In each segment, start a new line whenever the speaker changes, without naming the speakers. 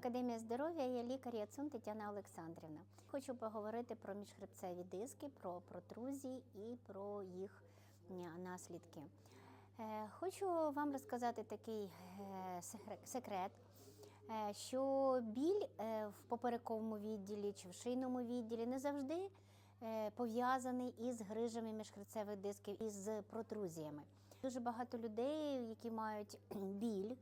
Академія здоров'я, я лікар Яцун Тетяна Олександрівна. Хочу поговорити про міжхребцеві диски, про протрузії і про їх наслідки. Е, Хочу вам розказати такий е, секрет, е, що біль в поперековому відділі чи в шийному відділі не завжди пов'язаний із грижами міжхребцевих дисків із протрузіями. Дуже багато людей, які мають біль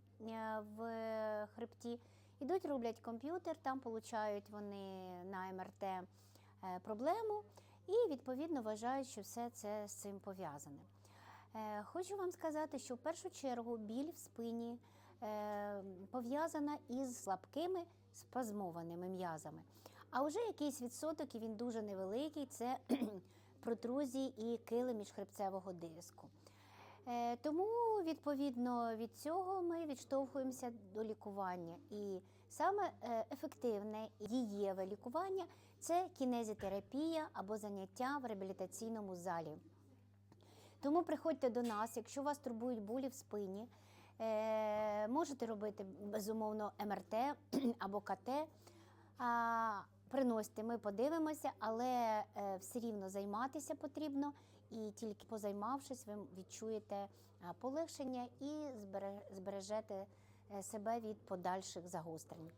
в хребті, ідуть, роблять комп'ютер, там получають вони на МРТ е, проблему і відповідно вважають, що все це з цим пов'язане. Е, Хочу вам сказати, що в першу чергу біль в спині е, пов'язана із слабкими спазмованими м'язами. А вже якийсь відсоток, і він дуже невеликий, це протрузії і кили міжхребцевого диску. Е, Тому, відповідно від цього, ми відштовхуємося до лікування. І саме е, ефективне дієве лікування це кінезітерапія або заняття в реабілітаційному залі. Тому приходьте до нас, якщо вас турбують болі в спині, е, можете робити безумовно МРТ або КТ. Приносьте, ми подивимося, але е, все рівно займатися потрібно, і тільки позаймавшись, ви відчуєте полегшення і збере- збережете е, себе від подальших загострень.